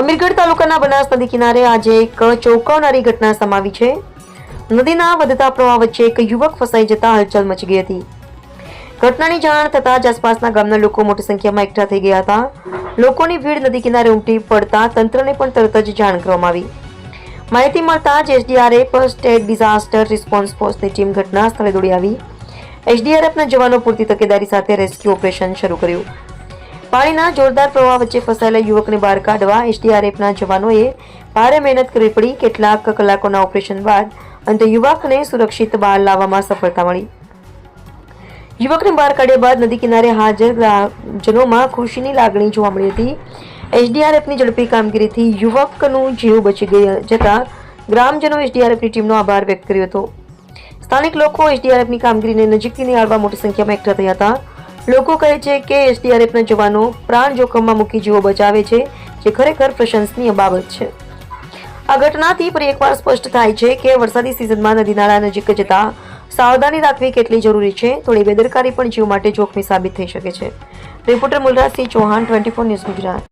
અમીરગઢ તાલુકાના બનાસ નદી કિનારે આજે એક ચોંકાવનારી ઘટના સમાવી છે. નદીના વધતા પ્રવાહ વચ્ચે એક યુવક ફસાઈ જતા હલચલ મચી ગઈ હતી. ઘટનાની જાણ થતાં જ આસપાસના ગામના લોકો મોટી સંખ્યામાં એકઠા થઈ ગયા હતા. લોકોની ભીડ નદી કિનારે ઉમટી પડતા તંત્રને પણ તરત જ જાણ કરવામાં આવી. માહિતી મળતા જ એસડીઆરએફ સ્ટેટ ડિઝાસ્ટર રિસ્પોન્સ ફોર્સની ટીમ ઘટના સ્થળે દોડી આવી. એસડીઆરએફના જવાનો પૂરતી તકેદારી સાથે રેસ્ક્યુ ઓપરેશન શરૂ કર્યું. પાણીના જોરદાર પ્રવાહ વચ્ચે ફસાયેલા યુવકને બહાર કાઢવા એસડીઆરએફના જવાનોએ ભારે મહેનત કરવી પડી. કેટલાક કલાકોના ઓપરેશન બાદ અંતે યુવકને સુરક્ષિત બહાર લાવવામાં સફળતા મળી. યુવકને બહાર કાઢ્યા બાદ નદી કિનારે હાજર ગ્રામજનોમાં ખુશીની લાગણી જોવા મળી હતી. એસડીઆરએફની ઝડપી કામગીરીથી યુવકનું જીવ બચી ગયા જતા ગ્રામજનો એસડીઆરએફની ટીમનો આભાર વ્યક્ત કર્યો હતો. સ્થાનિક લોકો એસડીઆરએફની કામગીરીને નજીકથી નિહાળવા મોટી સંખ્યામાં એકઠા થયા હતા. લોકો કહે છે કે એસડીઆરએફના જવાનો પ્રાણ જોખમમાં મૂકી જીવો બચાવે છે, જે ખરેખર પ્રશંસનીય બાબત છે. આ ઘટનાથી ફરી એકવાર સ્પષ્ટ થાય છે કે વરસાદી સિઝનમાં નદી નાળા નજીક જતા સાવધાની રાખવી કેટલી જરૂરી છે, થોડી બેદરકારી પણ જીવ માટે જોખમી સાબિત થઈ શકે છે. Reporter Mulrajsinh Chauhan, twenty four news Gujarat.